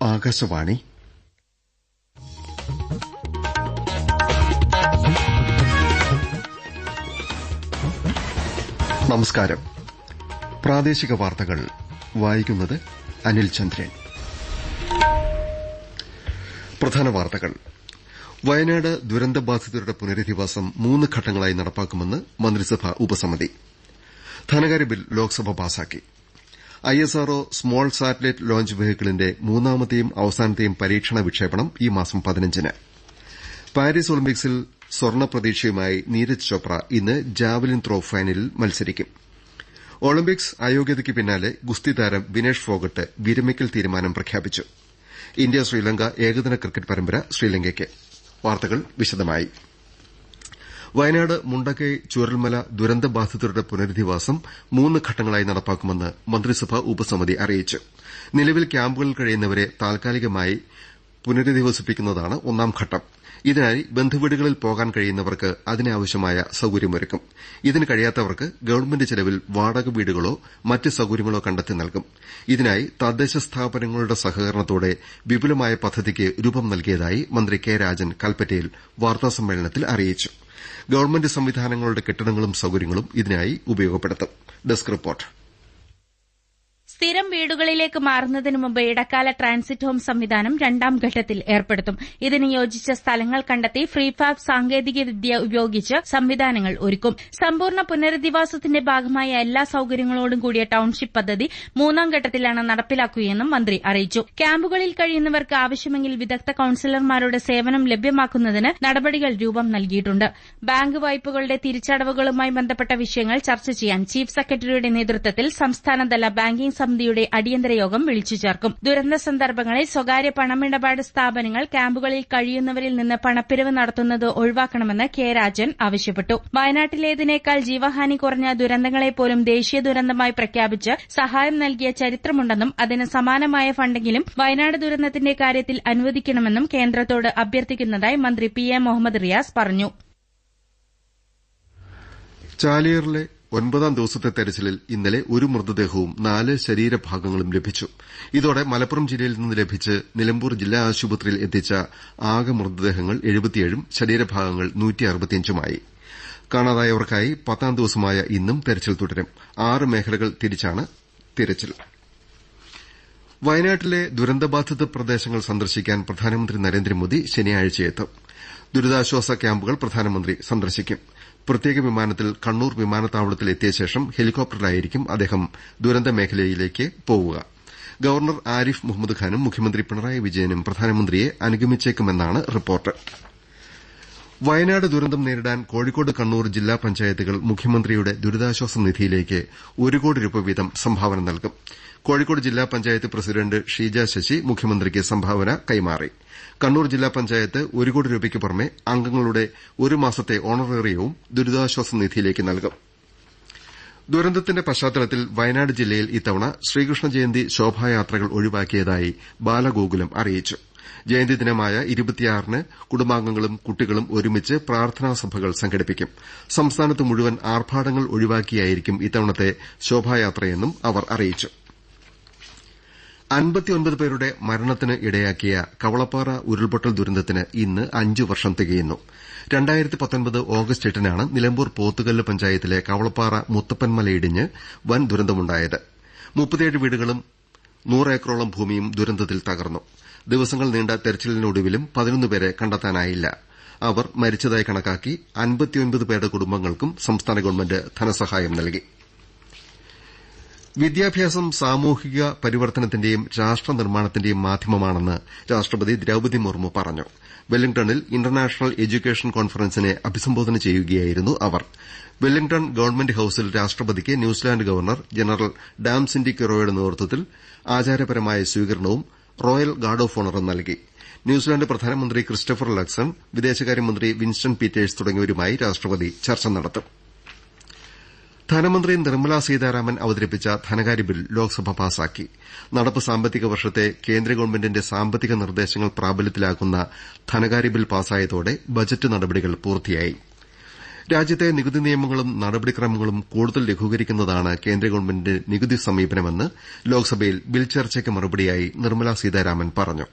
ആകാശവാണി. നമസ്കാരം. പ്രാദേശിക വാർത്തകൾ. വായിക്കുന്നത് അനിൽ ചന്ദ്രൻ. പ്രധാന വാർത്തകൾ. വയനാട് ദുരന്തബാധിതരുടെ പുനരധിവാസം മൂന്ന് ഘട്ടങ്ങളായി നടപ്പാക്കുമെന്ന് മന്ത്രിസഭാ ഉപസമിതി. ധനകാര്യ ബിൽ ലോക്സഭ പാസാക്കി. ഐഎസ്ആർഒ സ്മോൾ സാറ്റലൈറ്റ് ലോഞ്ച് വെഹിക്കിളിന്റെ മൂന്നാമത്തെയും അവസാനത്തെയും പരീക്ഷണ വിക്ഷേപണം ഈ മാസം പതിനഞ്ചിന്. പാരീസ് ഒളിമ്പിക്സിൽ സ്വർണ പ്രതീക്ഷയുമായി നീരജ് ചോപ്ര ഇന്ന് ജാവലിൻ ത്രോ ഫൈനലിൽ മത്സരിക്കും. ഒളിമ്പിക്സ് അയോഗ്യതയ്ക്ക് പിന്നാലെ ഗുസ്തി താരം വിനേഷ് ഫോഗട്ട് വിരമിക്കൽ തീരുമാനം പ്രഖ്യാപിച്ചു. ഇന്ത്യ ശ്രീലങ്ക ഏകദിന ക്രിക്കറ്റ് പരമ്പര ശ്രീലങ്കയ്ക്ക്. വയനാട് മുണ്ടക്കൈ ചൂരൽമല ദുരന്തബാധിതരുടെ പുനരധിവാസം മൂന്ന് ഘട്ടങ്ങളായി നടപ്പാക്കുമെന്ന് മന്ത്രിസഭാ ഉപസമിതി അറിയിച്ചു. നിലവിൽ ക്യാമ്പുകളിൽ കഴിയുന്നവരെ താൽക്കാലികമായി പുനരധിവസിപ്പിക്കുന്നതാണ് ഒന്നാം ഘട്ടം. ഇതിനായി ബന്ധുവീടുകളിൽ പോകാൻ കഴിയുന്നവർക്ക് അതിനാവശ്യമായ സൌകര്യമൊരുക്കും. ഇതിന് കഴിയാത്തവർക്ക് ഗവൺമെന്റ് ചെലവിൽ വാടക വീടുകളോ മറ്റ് സൌകര്യങ്ങളോ കണ്ടെത്തി നൽകും. ഇതിനായി തദ്ദേശ സ്ഥാപനങ്ങളുടെ സഹകരണത്തോടെ വിപുലമായ പദ്ധതിക്ക് രൂപം നൽകിയതായി മന്ത്രി കെ രാജൻ കൽപ്പറ്റയിൽ വാർത്താസമ്മേളനത്തിൽ അറിയിച്ചു. ഗവൺമെന്റ് സംവിധാനങ്ങളുടെ കെട്ടിടങ്ങളും സൌകര്യങ്ങളും ഇതിനായി ഉപയോഗപ്പെടുത്തും. സ്ഥിരം വീടുകളിലേക്ക് മാറുന്നതിന് മുമ്പ് ഇടക്കാല ട്രാൻസിറ്റ് ഹോം സംവിധാനം രണ്ടാം ഘട്ടത്തിൽ ഏർപ്പെടുത്തും. ഇതിന് യോജിച്ച സ്ഥലങ്ങൾ കണ്ടെത്തി ഫ്രീഫാബ് സാങ്കേതികവിദ്യ ഉപയോഗിച്ച് സംവിധാനങ്ങൾ ഒരുക്കും. സമ്പൂർണ പുനരധിവാസത്തിന്റെ ഭാഗമായ എല്ലാ സൌകര്യങ്ങളോടും കൂടിയ ടൌൺഷിപ്പ് പദ്ധതി മൂന്നാം ഘട്ടത്തിലാണ് നടപ്പിലാക്കുകയെന്നും മന്ത്രി അറിയിച്ചു. ക്യാമ്പുകളിൽ കഴിയുന്നവർക്ക് ആവശ്യമെങ്കിൽ വിദഗ്ധ കൌൺസിലർമാരുടെ സേവനം ലഭ്യമാക്കുന്നതിന് നടപടികൾ രൂപം നൽകിയിട്ടുണ്ട്. ബാങ്ക് വായ്പകളുടെ തിരിച്ചടവുകളുമായി ബന്ധപ്പെട്ട വിഷയങ്ങൾ ചർച്ച ചെയ്യാൻ ചീഫ് സെക്രട്ടറിയുടെ നേതൃത്വത്തിൽ സംസ്ഥാനതല ബാങ്കിംഗ് സമിതിയുടെ അടിയന്തര യോഗം വിളിച്ചു ചേർക്കും. ദുരന്ത സന്ദർഭങ്ങളിൽ സ്വകാര്യ പണമിടപാട് സ്ഥാപനങ്ങൾ ക്യാമ്പുകളിൽ കഴിയുന്നവരിൽ നിന്ന് പണപ്പിരിവ് നടത്തുന്നത് ഒഴിവാക്കണമെന്ന് കെ രാജൻ ആവശ്യപ്പെട്ടു. വയനാട്ടിലേതിനേക്കാൾ ജീവഹാനി കുറഞ്ഞ ദുരന്തങ്ങളെപ്പോലും ദേശീയ ദുരന്തമായി പ്രഖ്യാപിച്ച് സഹായം നൽകിയ ചരിത്രമുണ്ടെന്നും അതിന് സമാനമായ ഫണ്ടെങ്കിലും വയനാട് ദുരന്തത്തിന്റെ കാര്യത്തിൽ അനുവദിക്കണമെന്നും കേന്ദ്രത്തോട് അഭ്യർത്ഥിക്കുന്നതായി മന്ത്രി പി എ മുഹമ്മദ് റിയാസ് പറഞ്ഞു. ചാലിയാറിലെ ഒൻപതാം ദിവസത്തെ തെരച്ചിലിൽ ഇന്നലെ ഒരു മൃതദേഹവും നാല് ശരീരഭാഗങ്ങളും ലഭിച്ചു. ഇതോടെ മലപ്പുറം ജില്ലയിൽ നിന്ന് ലഭിച്ച് നിലമ്പൂർ ജില്ലാ ആശുപത്രിയിൽ എത്തിച്ച ആകെ മൃതദേഹങ്ങൾ എഴുപത്തിയേഴും ശരീരഭാഗങ്ങൾ നൂറ്റിയറുപത്തിയഞ്ചുമായി. കാണാതായവർക്കായി പത്താം ദിവസമായ ഇന്നും തെരച്ചിൽ തുടരും. ആറ് മേഖലകൾ തിരിച്ചാണ് തിരച്ചിൽ. വയനാട്ടിലെ ദുരന്തബാധിത പ്രദേശങ്ങൾ സന്ദർശിക്കാൻ പ്രധാനമന്ത്രി നരേന്ദ്രമോദി ശനിയാഴ്ചയെത്തും. ദുരിതാശ്വാസ ക്യാമ്പുകൾ പ്രധാനമന്ത്രി സന്ദർശിക്കും. പ്രത്യേക വിമാനത്തിൽ കണ്ണൂർ വിമാനത്താവളത്തിൽ എത്തിയ ശേഷം ഹെലികോപ്റ്ററിലായിരിക്കും അദ്ദേഹം ദുരന്ത മേഖലയിലേക്ക് പോകുക ഗവർണർ ആരിഫ് മുഹമ്മദ് ഖാനും മുഖ്യമന്ത്രി പിണറായി വിജയനും പ്രധാനമന്ത്രിയെ അനുഗമിച്ചേക്കുമെന്നാണ് റിപ്പോർട്ട്. വയനാട് ദുരന്തം നേരിടാൻ കോഴിക്കോട് കണ്ണൂർ ജില്ലാ പഞ്ചായത്തുകൾ മുഖ്യമന്ത്രിയുടെ ദുരിതാശ്വാസ നിധിയിലേക്ക് ഒരു കോടി രൂപ വീതം സംഭാവന നൽകും. കോഴിക്കോട് ജില്ലാ പഞ്ചായത്ത് പ്രസിഡന്റ് ഷീജ ശശി മുഖ്യമന്ത്രിക്ക് സംഭാവന കൈമാറി. കണ്ണൂർ ജില്ലാ പഞ്ചായത്ത് ഒരു കോടി രൂപയ്ക്ക് പുറമെ അംഗങ്ങളുടെ ഒരു മാസത്തെ ഓണറേറിയവും ദുരിതാശ്വാസ നിധിയിലേക്ക് നൽകും. ദുരന്തത്തിന്റെ പശ്ചാത്തലത്തിൽ വയനാട് ജില്ലയിൽ ഇത്തവണ ശ്രീകൃഷ്ണ ജയന്തി ശോഭായാത്രകൾ ഒഴിവാക്കിയതായി ബാലഗോകുലം അറിയിച്ചു. ജയന്തി ദിനമായ ഇരുപത്തിയാറിന് കുടുംബാംഗങ്ങളും കുട്ടികളും ഒരുമിച്ച് പ്രാർത്ഥനാ സഭകൾ സംഘടിപ്പിക്കും. സംസ്ഥാനത്ത് മുഴുവൻ ആർഭാടങ്ങൾ ഒഴിവാക്കിയായിരിക്കും ഇത്തവണത്തെ ശോഭായാത്രയെന്നും അവർ അറിയിച്ചു. അൻപത്തിയൊൻപത് പേരുടെ മരണത്തിന് ഇടയാക്കിയ കവളപ്പാറ ഉരുൾപൊട്ടൽ ദുരന്തത്തിന് ഇന്ന് അഞ്ച് വർഷം തികയുന്നു. ഓഗസ്റ്റ് എട്ടിനാണ് നിലമ്പൂർ പോത്തുകല്ല് പഞ്ചായത്തിലെ കവളപ്പാറ മുത്തപ്പൻമലയിടിഞ്ഞ് വൻ ദുരന്തമുണ്ടായത്. മുപ്പത്തിയേഴ് വീടുകളും നൂറേക്കറോളം ഭൂമിയും ദുരന്തത്തിൽ തകർന്നു. ദിവസങ്ങൾ നീണ്ട തെരച്ചിലിനൊടുവിലും പതിനൊന്നുപേരെ കണ്ടെത്താനായില്ല. അവർ മരിച്ചതായി കണക്കാക്കി അൻപത്തിയൊൻപത് പേരുടെ കുടുംബങ്ങൾക്കും സംസ്ഥാന ഗവൺമെന്റ് ധനസഹായം നൽകി. വിദ്യാഭ്യാസം സാമൂഹിക പരിവർത്തനത്തിന്റെയും രാഷ്ട്ര നിർമ്മാണത്തിന്റെയും മാധ്യമമാണെന്ന് രാഷ്ട്രപതി ദ്രൌപതി മുർമു പറഞ്ഞു. വെല്ലിംഗ്ടണിൽ ഇന്റർനാഷണൽ എഡ്യൂക്കേഷൻ കോൺഫറൻസിനെ അഭിസംബോധന ചെയ്യുകയായിരുന്നു അവർ. വെല്ലിംഗ്ടൺ ഗവൺമെന്റ് ഹൌസിൽ രാഷ്ട്രപതിക്ക് New Zealand governor general dame Cindy കിറോയുടെ നേതൃത്വത്തിൽ ആചാരപരമായ സ്വീകരണവും റോയൽ ഗാർഡ് ഓഫ് ഓണറും നൽകി. ന്യൂസിലാന്റ് പ്രധാനമന്ത്രി ക്രിസ്റ്റഫർ ലക്സൺ വിദേശകാര്യമന്ത്രി വിൻസ്റ്റൺ പീറ്റേഴ്സ് തുടങ്ങിയവരുമായി രാഷ്ട്രപതി ചർച്ച നടത്തും. ധനമന്ത്രി നിർമ്മലാ സീതാരാമൻ അവതരിപ്പിച്ച ധനകാര്യ ബിൽ ലോക്സഭ പാസാക്കി. നടപ്പ് സാമ്പത്തിക വർഷത്തെ കേന്ദ്ര ഗവൺമെന്റിന്റെ സാമ്പത്തിക നിർദ്ദേശങ്ങൾ പ്രാബല്യത്തിലാക്കുന്ന ധനകാര്യ ബിൽ പാസായതോടെ ബജറ്റ് നടപടികൾ പൂർത്തിയായി. രാജ്യത്തെ നികുതി നിയമങ്ങളും നടപടിക്രമങ്ങളും കൂടുതൽ ലഘൂകരിക്കുന്നതാണ് കേന്ദ്ര ഗവൺമെന്റിന്റെ നികുതി സമീപനമെന്ന് ലോക്സഭയിൽ ബിൽ ചർച്ചയ്ക്ക് മറുപടിയായി നിർമ്മലാ സീതാരാമൻ പറഞ്ഞു.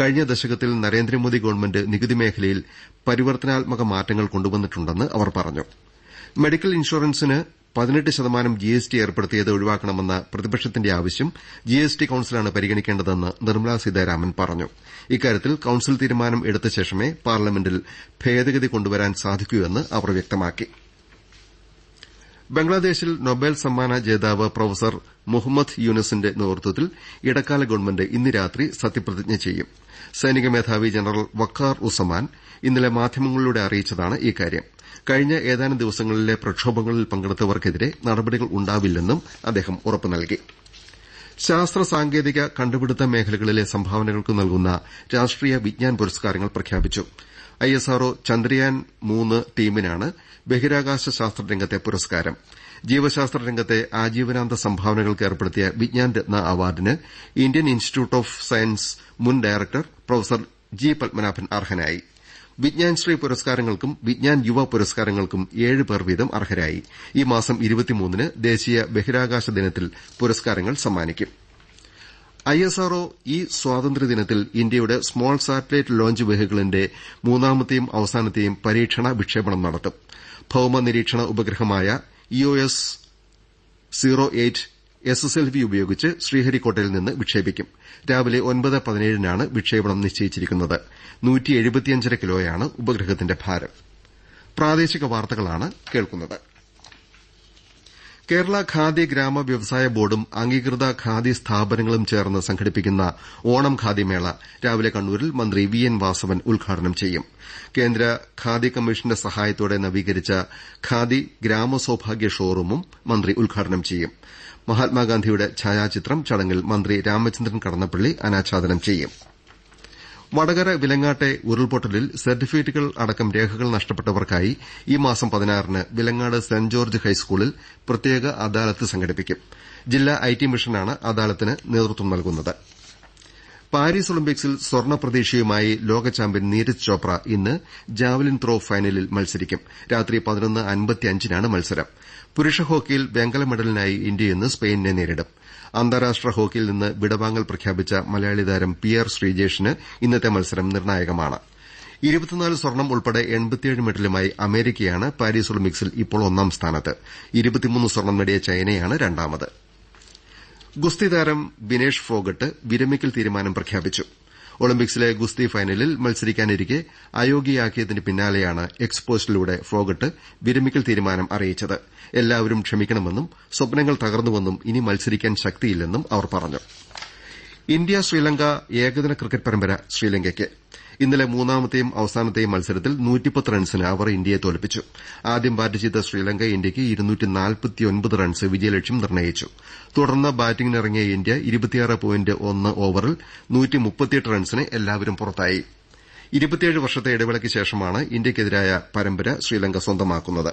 കഴിഞ്ഞ ദശകത്തിൽ നരേന്ദ്രമോദി ഗവൺമെന്റ് നികുതി മേഖലയിൽ പരിവർത്തനാത്മക മാറ്റങ്ങൾ കൊണ്ടുവന്നിട്ടുണ്ടെന്ന് അവർ പറഞ്ഞു. മെഡിക്കൽ ഇൻഷുറൻസിന് പതിനെട്ട് ശതമാനം ജിഎസ്ടി ഏർപ്പെടുത്തിയത് ഒഴിവാക്കണമെന്ന പ്രതിപക്ഷത്തിന്റെ ആവശ്യം ജിഎസ്ടി കൌൺസിലാണ് പരിഗണിക്കേണ്ടതെന്ന് നിർമ്മലാ സീതാരാമൻ പറഞ്ഞു. ഇക്കാര്യത്തിൽ കൌൺസിൽ തീരുമാനം എടുത്ത ശേഷമേ പാർലമെന്റിൽ ഭേദഗതി കൊണ്ടുവരാൻ സാധിക്കൂ എന്ന് അവർ വ്യക്തമാക്കി. ബംഗ്ലാദേശിൽ നൊബേൽ സമ്മാന ജേതാവ് പ്രൊഫസർ മുഹമ്മദ് യൂനസിന്റെ നേതൃത്വത്തിൽ ഇടക്കാല ഗവൺമെന്റ് ഇന്ന് രാത്രി സത്യപ്രതിജ്ഞ ചെയ്യും. സൈനിക മേധാവി ജനറൽ വക്കാർ ഉസ്സമാൻ ഇന്നലെ മാധ്യമങ്ങളിലൂടെ അറിയിച്ചതാണ് ഇക്കാര്യം കഴിഞ്ഞ ഏതാനും ദിവസങ്ങളിലെ പ്രക്ഷോഭങ്ങളിൽ പങ്കെടുത്തവർക്കെതിരെ നടപടികൾ ഉണ്ടാവില്ലെന്നും അദ്ദേഹം ഉറപ്പു നൽകി. ശാസ്ത്ര സാങ്കേതിക കണ്ടുപിടുത്ത മേഖലകളിലെ സംഭാവനകൾക്ക് നൽകുന്ന രാഷ്ട്രീയ വിജ്ഞാൻ പുരസ്കാരങ്ങൾ പ്രഖ്യാപിച്ചു. ഐഎസ്ആർഒ ചന്ദ്രയാൻ മൂന്ന് ടീമിനാണ് ബഹിരാകാശ ശാസ്ത്ര രംഗത്തെ പുരസ്കാരം. ജീവശാസ്ത്ര രംഗത്തെ ആജീവനാന്ത സംഭാവനകൾക്ക് ഏർപ്പെടുത്തിയ വിജ്ഞാൻ രത്ന അവാർഡിന് ഇന്ത്യൻ ഇൻസ്റ്റിറ്റ്യൂട്ട് ഓഫ് സയൻസ് മുൻ ഡയറക്ടർ പ്രൊഫസർ ജി പത്മനാഭൻ അർഹനായി. വിജ്ഞാൻ ശ്രീ പുരസ്കാരങ്ങൾക്കും വിജ്ഞാൻ യുവ പുരസ്കാരങ്ങൾക്കും ഏഴ് പേർ വീതം അർഹരായി. ഈ മാസം ന് ദേശീയ ബഹിരാകാശ ദിനത്തിൽ പുരസ്കാരങ്ങൾ സമ്മാനിക്കും. ഐഎസ്ആർഒ ഈ സ്വാതന്ത്ര്യദിനത്തിൽ ഇന്ത്യയുടെ സ്മോൾ സാറ്റലൈറ്റ് ലോഞ്ച് വെഹിക്കിളിന്റെ മൂന്നാമത്തെയും അവസാനത്തെയും പരീക്ഷണ വിക്ഷേപണം നടത്തും. ഭൌമ നിരീക്ഷണ ഉപഗ്രഹമായ EOS zero eight S S L V ഉപയോഗിച്ച് ശ്രീഹരിക്കോട്ടയിൽ നിന്ന് വിക്ഷേപിക്കും. രാവിലെ ഒൻപത് പതിനേഴിനാണ് വിക്ഷേപണം നിശ്ചയിച്ചിരിക്കുന്നത്. കിലോയാണ് ഉപഗ്രഹത്തിന്റെ ഭാരം. കേരള ഖാദി ഗ്രാമ വ്യവസായ ബോർഡും അംഗീകൃത ഖാദി സ്ഥാപനങ്ങളും ചേർന്ന് സംഘടിപ്പിക്കുന്ന ഓണം ഖാദി മേള രാവിലെ കണ്ണൂരിൽ മന്ത്രി വി എൻ വാസവൻ ഉദ്ഘാടനം ചെയ്യും. കേന്ദ്ര ഖാദി കമ്മീഷന്റെ സഹായത്തോടെ നവീകരിച്ച ഖാദി ഗ്രാമസൌഭാഗ്യ ഷോറൂമും മന്ത്രി ഉദ്ഘാടനം ചെയ്യും. മഹാത്മാഗാന്ധിയുടെ ഛായാചിത്രം ചടങ്ങിൽ മന്ത്രി രാമചന്ദ്രൻ കടന്നപ്പള്ളി അനാച്ഛാദനം ചെയ്യും. വടകര വിലങ്ങാട്ടെ ഉരുൾപൊട്ടലിൽ സർട്ടിഫിക്കറ്റുകൾ അടക്കം രേഖകൾ നഷ്ടപ്പെട്ടവർക്കായി ഈ മാസം പതിനാറിന് വിലങ്ങാട് സെന്റ് ജോർജ് ഹൈസ്കൂളിൽ പ്രത്യേക അദാലത്ത് സംഘടിപ്പിക്കും. ജില്ലാ ഐടി മിഷനാണ് അദാലത്തിന് നേതൃത്വം നൽകുന്നത്. പാരീസ് ഒളിമ്പിക്സിൽ സ്വർണ പ്രതീക്ഷയുമായി ലോക ചാമ്പ്യൻ നീരജ് ചോപ്ര ഇന്ന് ജാവലിൻ ത്രോ ഫൈനലിൽ മത്സരിക്കും. രാത്രി പതിനൊന്ന് അൻപത്തിയഞ്ചിനാണ് മത്സരം. പുരുഷ ഹോക്കിയിൽ വെങ്കല മെഡലിനായി ഇന്ത്യ ഇന്ന് സ്പെയിനിനെ നേരിടും. അന്താരാഷ്ട്ര ഹോക്കിയിൽ നിന്ന് വിടവാങ്ങൽ പ്രഖ്യാപിച്ച മലയാളി താരം പി ആർ ശ്രീജേഷിന് ഇന്നത്തെ മത്സരം നിർണായകമാണ്. സ്വർണം ഉൾപ്പെടെ മെഡലുമായി അമേരിക്കയാണ് പാരീസ് ഒളിമ്പിക്സിൽ ഇപ്പോൾ ഒന്നാം സ്ഥാനത്ത്. സ്വർണം നേടിയ ചൈനയാണ് രണ്ടാമത്. ഗുസ്തി താരം ബിനേഷ് ഫോഗട്ട് വിരമിക്കൽ തീരുമാനം പ്രഖ്യാപിച്ചു. ഒളിമ്പിക്സിലെ ഗുസ്തി ഫൈനലിൽ മത്സരിക്കാനിരിക്കെ അയോഗ്യയാക്കിയതിന് പിന്നാലെയാണ് എക്സ്പോസ്റ്റിലൂടെ ഫോഗട്ട് വിരമിക്കൽ തീരുമാനം അറിയിച്ചത്. എല്ലാവരും ക്ഷമിക്കണമെന്നും സ്വപ്നങ്ങൾ തകർന്നുവെന്നും ഇനി മത്സരിക്കാൻ ശക്തിയില്ലെന്നും അവർ പറഞ്ഞു. ഇന്ത്യ ശ്രീലങ്ക ഏകദിന ക്രിക്കറ്റ് പരമ്പര ശ്രീലങ്കയ്ക്ക്. ഇന്നലെ മൂന്നാമത്തെയും അവസാനത്തെയും മത്സരത്തിൽ റൺസിന് അവർ ഇന്ത്യയെ തോൽപ്പിച്ചു. ആദ്യം ബാറ്റ് ചെയ്ത ശ്രീലങ്ക ഇന്ത്യയ്ക്ക് റൺസ് വിജയലക്ഷ്യം നിർണയിച്ചു തുടർന്ന് ബാറ്റിംഗിനിറങ്ങിയ ഇന്ത്യ ഓവറിൽ റൺസിന് എല്ലാവരും പുറത്തായി. വർഷത്തെ ഇടവേളയ്ക്ക് ശേഷമാണ് ഇന്ത്യയ്ക്കെതിരായ പരമ്പര ശ്രീലങ്ക സ്വന്തമാക്കുന്നത്.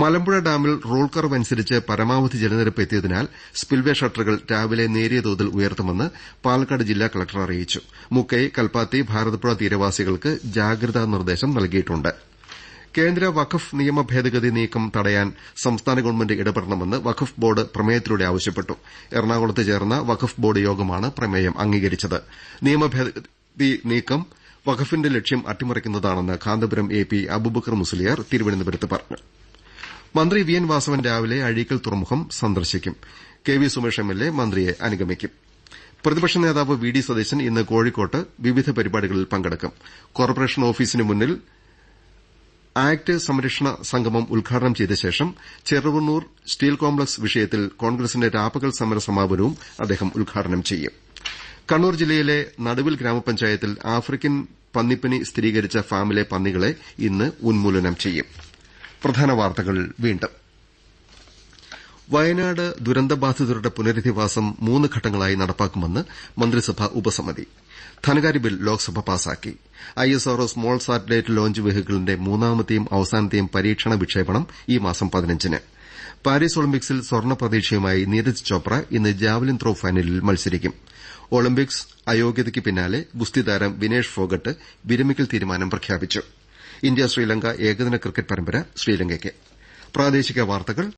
മലമ്പുഴ ഡാമിൽ റോൾ കർവ് അനുസരിച്ച് പരമാവധി ജലനിരപ്പ് എത്തിയതിനാൽ സ്പിൽവേ ഷട്ടറുകൾ രാവിലെ നേരിയ തോതിൽ ഉയർത്തുമെന്ന് പാലക്കാട് ജില്ലാ കലക്ടർ അറിയിച്ചു. മുക്കൈ കൽപ്പാത്തി ഭാരതപ്പുഴ തീരവാസികൾക്ക് ജാഗ്രതാ നിർദ്ദേശം നൽകിയിട്ടുണ്ട്. കേന്ദ്ര വഖഫ് നിയമ ഭേദഗതി നീക്കം തടയാൻ സംസ്ഥാന ഗവൺമെന്റ് ഇടപെടണമെന്ന് വഖഫ് ബോർഡ് പ്രമേയത്തിലൂടെ ആവശ്യപ്പെട്ടു. എറണാകുളത്ത് ചേർന്ന വഖഫ് ബോർഡ് യോഗമാണ് പ്രമേയം അംഗീകരിച്ചത്. നിയമ ഭേദഗതി നീക്കം വഖഫിന്റെ ലക്ഷ്യം അട്ടിമറിക്കുന്നതാണെന്ന് കാന്തപുരം എ പി അബൂബക്കർ മുസ്ലിയാർ തിരുവനന്തപുരത്ത് പറഞ്ഞു. മന്ത്രി വി എൻ വാസവൻ രാവിലെ അഴീക്കൽ തുറമുഖം സന്ദർശിക്കും. K V Sumesh M L A മന്ത്രിയെ അനുഗമിക്കും. പ്രതിപക്ഷ നേതാവ് വി ഡി സതീശൻ ഇന്ന് കോഴിക്കോട്ട് വിവിധ പരിപാടികളിൽ പങ്കെടുക്കും. കോർപ്പറേഷൻ ഓഫീസിന് മുന്നിൽ ആക്ട് സംരക്ഷണ സംഗമം ഉദ്ഘാടനം ചെയ്ത ശേഷം ചെറുവണ്ണൂർ സ്റ്റീൽ കോംപ്ലക്സ് വിഷയത്തിൽ കോൺഗ്രസിന്റെ രാപ്പകൽ സമര സമാപനവും അദ്ദേഹം ഉദ്ഘാടനം ചെയ്യും. കണ്ണൂർ ജില്ലയിലെ നടുവിൽ ഗ്രാമപഞ്ചായത്തിൽ ആഫ്രിക്കൻ പന്നിപ്പനി സ്ഥിരീകരിച്ച ഫാമിലെ പന്നികളെ ഇന്ന് ഉന്മൂലനം ചെയ്യും. പ്രധാന വാർത്തകൾ വീണ്ടും. വയനാട് ദുരന്തബാധിതരുടെ പുനരധിവാസം മൂന്ന് ഘട്ടങ്ങളായി നടപ്പാക്കുമെന്ന് മന്ത്രിസഭാ ഉപസമിതി. ധനകാര്യ ബിൽ ലോക്സഭ പാസാക്കി. ഐഎസ്ആർഒ സ്മോൾ സാറ്റലൈറ്റ് ലോഞ്ച് വെഹിക്കിളിന്റെ മൂന്നാമത്തെയും അവസാനത്തെയും പരീക്ഷണ വിക്ഷേപണം ഈ മാസം പതിനഞ്ചിന്. പാരീസ് ഒളിമ്പിക്സിൽ സ്വർണ പ്രതീക്ഷയുമായി നീരജ് ചോപ്ര ഇന്ന് ജാവലിൻ ത്രോ ഫൈനലിൽ മത്സരിക്കും. ഒളിമ്പിക്സ് അയോഗ്യതയ്ക്ക് പിന്നാലെ ഗുസ്തി താരം വിനേഷ് ഫോഗട്ട് വിരമിക്കൽ തീരുമാനം പ്രഖ്യാപിച്ചു. ഇന്ത്യ ശ്രീലങ്ക ഏകദിന ക്രിക്കറ്റ് പരമ്പര ശ്രീലങ്കയ്ക്ക്.